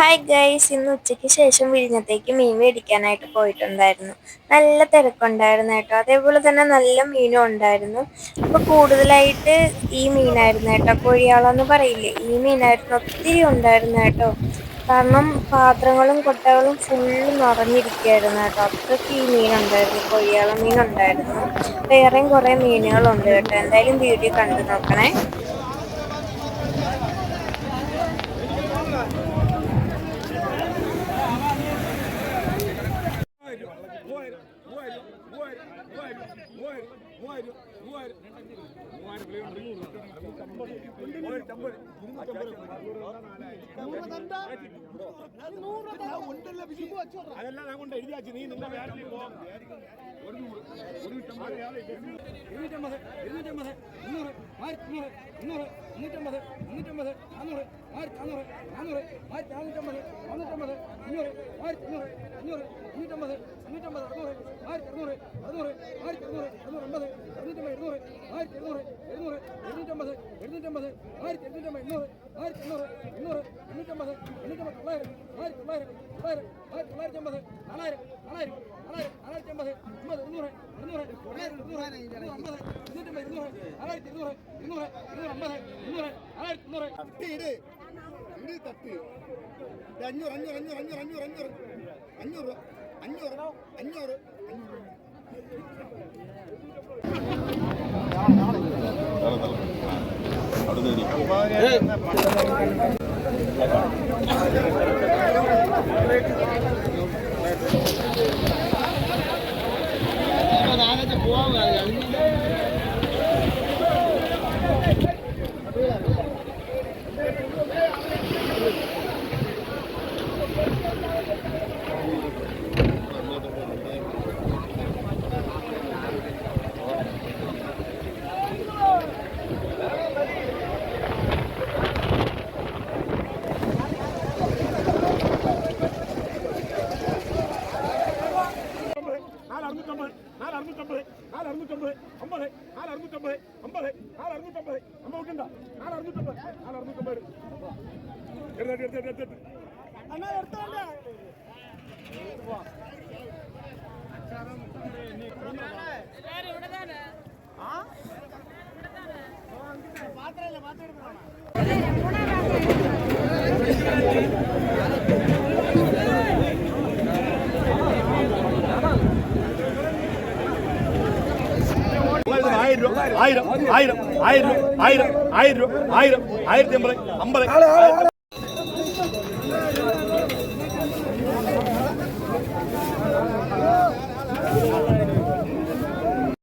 Hi guys ഇന്ന് ഉച്ചയ്ക്ക് ശേഷം വിഴിഞ്ഞത്തേക്ക് മീൻ മേടിക്കാനായിട്ട് പോയിട്ടുണ്ടായിരുന്നു. നല്ല തിരക്കുണ്ടായിരുന്നു കേട്ടോ. അതേപോലെ തന്നെ നല്ല മീനും ഉണ്ടായിരുന്നു. അപ്പോൾ കൂടുതലായിട്ട് ഈ മീനായിരുന്നു കേട്ടോ കോഴിയാളെന്ന് പറയില്ലേ? ഈ മീനായിരുന്നു ഒത്തിരി ഉണ്ടായിരുന്നു കേട്ടോ. കാരണം പാത്രങ്ങളും കൊട്ടകളും ഫുള്ള് നിറഞ്ഞിരിക്കുകയായിരുന്നു കേട്ടോ. അത്രയ്ക്ക് ഈ മീനുണ്ടായിരുന്നു കൊഴിയാള മീനുണ്ടായിരുന്നു. വേറെയും കുറേ മീനുകളുണ്ട് കേട്ടോ. എന്തായാലും വീഡിയോ കണ്ടു നോക്കണേ. മൂവായിരം മൂവായിരം മൂവായിരം മൂവായിരം മൂവായിരം മൂവായിരം മൂവായിരം അതെല്ലാം ഞാൻ കൊണ്ട് എഴുതിയാച്ചു. നീ നിന്റെ വ്യാജത്തിൽ പോ. ഒരു നൂറ് ഒരു നൂറ്റമ്പത് ഇരുന്നൂറ്റമ്പത് ഇരുന്നൂറ്റമ്പത് മുന്നൂറ്. ആയിരത്തി മുന്നൂറ്. മുന്നൂറ് മുന്നൂറ്റമ്പത്. മുന്നൂറ്റമ്പത്. നാന്നൂറ് ആയിരത്തി നാന്നൂറ് നാന്നൂറ് ആയിരത്തി നാനൂറ്റമ്പത്. നാനൂറ്റമ്പത് അഞ്ഞൂറ്. ആയിരത്തി അഞ്ഞൂറ്. അഞ്ഞൂറ് അഞ്ഞൂറ്റമ്പത് അഞ്ഞൂറ്റമ്പത് അറുന്നൂറ് ആയിരത്തി അറുന്നൂറ് അറുന്നൂറ് ആയിരത്തി അറുന്നൂറ് അറുന്നൂറ് അമ്പത് അറുന്നൂറ്റമ്പത് ഇരുന്നൂറ് ആയിരത്തി ഇരുന്നൂറ് ഇരുന്നൂറ് എഴുന്നൂറ്റമ്പത് ആയിരത്തി എഴുന്നൂറ്റമ്പത് എണ്ണൂറ് ആയിരത്തി എണ്ണൂറ് എണ്ണൂറ് എണ്ണൂറ്റമ്പത് എണ്ണൂറ്റമ്പത് തൊള്ളായിരം ആയിരത്തി തൊള്ളായിരം തൊള്ളായിരം ആയിരത്തി തൊള്ളായിരത്തി അമ്പത് നാലായിരം നാലായിരം നാലായിരം നാലായിരത്തി അമ്പത് അമ്പത് ഇരുന്നൂറ് ഇരുന്നൂറ് തൊള്ളായിരത്തി ഇരുന്നൂറ് ഇരുന്നൂറ് അമ്പത് ഇരുന്നൂറ്റമ്പത് ഇരുന്നൂറ് അമ്പത് ഇരുന്നൂറ് നാലായിരത്തി ഇരുന്നൂറ് തട്ട്. അഞ്ഞൂറ് അഞ്ഞൂറ് അഞ്ഞൂറ് അഞ്ഞൂറ് അഞ്ഞൂറ്. അഞ്ഞൂറ് അഞ്ഞൂറ് അഞ്ഞൂറ് അഞ്ഞൂറ്. തേടി அறுநூத்தம்பது நாலு அறுநூத்தம்பது நாலு அறுநூத்தம்பது ஐம்பது நாலு அறுநூத்தம்பது ஐம்பது நாலு அறுநூத்தம்பது. நம்ம விட்டுண்டா நாலு அறுநூத்தம்பது நாலு அறுநூத்தம்பது எடுத்து எடுத்து எடுத்து எடுத்து அண்ணா எடுத்தாங்க பாத்திரம் இல்லை பாத்திரம் ஆயிரம் ரூபா ஆயிரம் ஆயிரம் ஆயிரம் ஆயிரம் ஆயிரம் ஆயிரம் ஆயிரத்தி ஐம்பது ஐம்பது.